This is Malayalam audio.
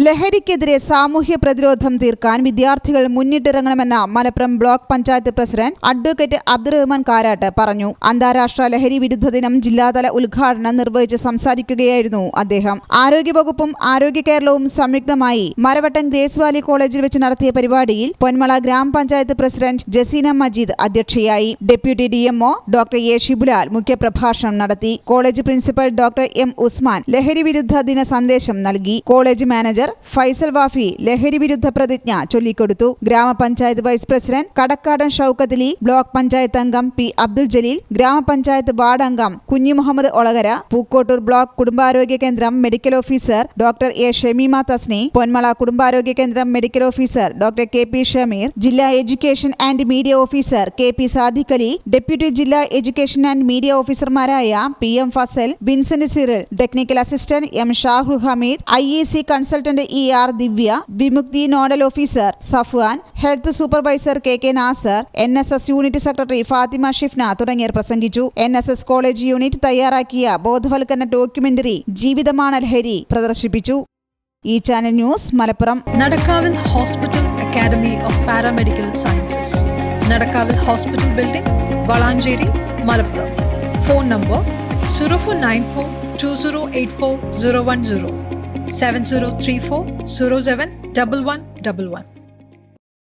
ലഹരിക്കെതിരെ സാമൂഹ്യ പ്രതിരോധം തീർക്കാൻ വിദ്യാർത്ഥികൾ മുന്നിട്ടിറങ്ങണമെന്ന് Malappuram block panchayat president advocate Abdurahman Karat പറഞ്ഞു. അന്താരാഷ്ട്ര ലഹരി വിരുദ്ധ ദിനം ജില്ലാതല ഉദ്ഘാടനം നിർവഹിച്ച് സംസാരിക്കുകയായിരുന്നു അദ്ദേഹം. ആരോഗ്യവകുപ്പും ആരോഗ്യ കേരളവും സംയുക്തമായി മരവട്ടം ഗ്രേസ് വാലി കോളേജിൽ വെച്ച് നടത്തിയ പരിപാടിയിൽ പൊന്മള ഗ്രാമപഞ്ചായത്ത് പ്രസിഡന്റ് ജസീന മജീദ് അധ്യക്ഷയായി. Deputy DMO doctor A Shibulal മുഖ്യപ്രഭാഷണം നടത്തി. College principal doctor M Usman ലഹരി വിരുദ്ധ ദിന സന്ദേശം നൽകി. കോളേജ് മാനേജർ ഫൈസൽ വാഫി ലഹരി വിരുദ്ധ പ്രതിജ്ഞ ചൊല്ലിക്കൊടുത്തു. ഗ്രാമപഞ്ചായത്ത് vice president Kadakkadan Shoukathali block panchayat അംഗം പി അബ്ദുൽ ജലീൽ ഗ്രാമപഞ്ചായത്ത് വാർഡ് അംഗം കുഞ്ഞി മുഹമ്മദ് ഒളകര പൂക്കോട്ടൂർ ബ്ലോക്ക് കുടുംബാരോഗ്യ കേന്ദ്രം medical officer doctor A Shameema Thasni Ponmala കുടുംബാരോഗ്യ കേന്ദ്രം medical officer doctor K P Shameer ജില്ലാ education and media officer K P Sadiq Ali deputy ജില്ലാ എഡ്യൂക്കേഷൻ ആൻഡ് മീഡിയ ഓഫീസർമാരായ P M Fasal Vincent Cyril technical assistant M Shahul Hameed I E C consultant E R Divya Vimukthi nodal officer Safwan health supervisor K K Nasar N S S unit secretary Fathima Shifna തുടങ്ങിയവർ പ്രസംഗിച്ചു. N S S college unit തയ്യാറാക്കിയ ബോധവൽക്കരണ ഡോക്യുമെന്ററി ജീവിതമാണ് ലഹരി പ്രദർശിപ്പിച്ചു. ഈ channel news Malappuram. നടക്കാവിൽ hospital academy of paramedical sciences. നടക്കാവിൽ hospital building Valanchery Malappuram. Phone number zero four nine four two zero eight four zero one zero. 7034 07